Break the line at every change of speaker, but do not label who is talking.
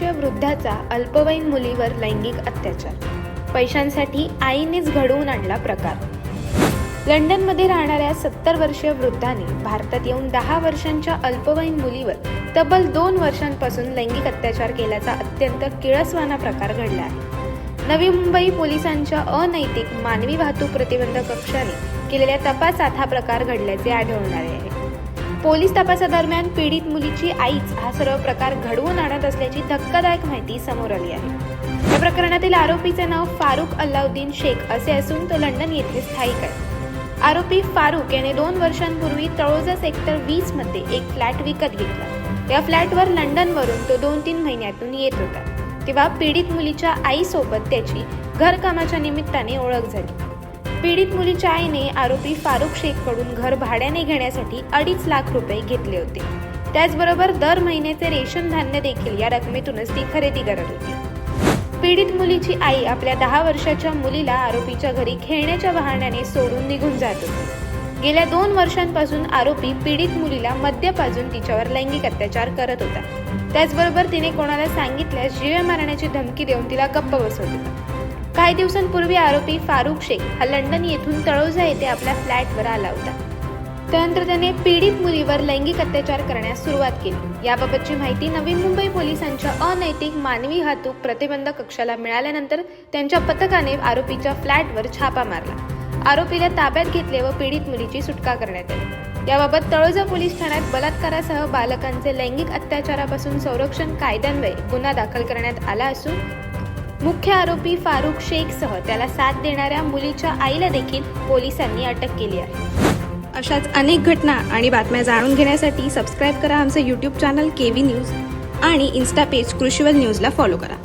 वर्षीय वृद्धाचा अल्पवयीन मुलीवर लैंगिक अत्याचार. पैशांसाठी आईनेच घडवून आणला प्रकार. लंडनमध्ये राहणाऱ्या सत्तर वर्षीय वृद्धाने भारतात येऊन दहा वर्षांच्या अल्पवयीन मुलीवर तब्बल दोन वर्षांपासून लैंगिक अत्याचार केल्याचा अत्यंत किळसवाना प्रकार घडला आहे. नवी मुंबई पोलिसांच्या अनैतिक मानवी वाहतूक प्रतिबंधक कक्षाने केलेल्या तपासात हा प्रकार घडल्याचे आढळणार आहे. पोलीस तपासादरम्यान पीडित मुलीची आईच हा सर्व प्रकार घडवून आणत असल्याची धक्कादायक माहिती समोर आली आहे. या प्रकरणातील आरोपीचे नाव फारुख अल्लाउद्दीन शेख असे असून तो लंडन येथे स्थायिक आहे. आरोपी फारुख याने दोन वर्षांपूर्वी तळोजा सेक्टर वीसमध्ये एक फ्लॅट विकत घेतला. या फ्लॅटवर लंडनवरून तो दोन तीन महिन्यातून येत होता. तेव्हा पीडित मुलीच्या आईसोबत त्याची घरकामाच्या निमित्ताने ओळख झाली. पीडित मुलीच्या आईने आरोपी फारुख शेखकडून घर भाड्याने घेण्यासाठी अडीच लाख रुपये घेतले होते. त्याचबरोबर दर महिन्याचे रेशन धान्य देखील या रकमेतूनच ती खरेदी करत होती. पीडित मुलीची आई आपल्या दहा वर्षाच्या मुलीला आरोपीच्या घरी खेळण्याच्या बहाण्याने सोडून निघून जात होती. गेल्या दोन वर्षांपासून आरोपी पीडित मुलीला मद्य पाजून तिच्यावर लैंगिक अत्याचार करत होता. त्याचबरोबर तिने कोणाला सांगितल्यास जीवे मारण्याची धमकी देऊन तिला गप्प बसवत होता. काही दिवसांपूर्वी आरोपी फारुख शेख हा लंडन येथून तळोजा येथे आपल्या फ्लॅटवर आला होता. त्यानंतर त्याने पीडित मुलीवर लैंगिक अत्याचार करण्यास सुरुवात केली. याबाबतची माहिती नवी मुंबई पोलिसांच्या अनैतिक मानवी वाहतूक प्रतिबंध कक्षाला मिळाल्यानंतर त्यांच्या पथकाने आरोपीच्या फ्लॅटवर छापा मारला. आरोपीला ताब्यात घेतले व पीडित मुलीची सुटका करण्यात आली. याबाबत तळोजा पोलीस ठाण्यात बलात्कारासह बालकांचे लैंगिक अत्याचारापासून संरक्षण कायद्यान्वये गुन्हा दाखल करण्यात आला असून मुख्य आरोपी फारुख शेखसह त्याला साथ देणाऱ्या मुलीच्या आईला देखील पोलिसांनी अटक केली आहे.
अशाच अनेक घटना आणि बातम्या जाणून घेण्यासाठी सबस्क्राईब करा आमचं YouTube channel K V news आणि इन्स्टा पेज कृषीवल न्यूजला फॉलो करा.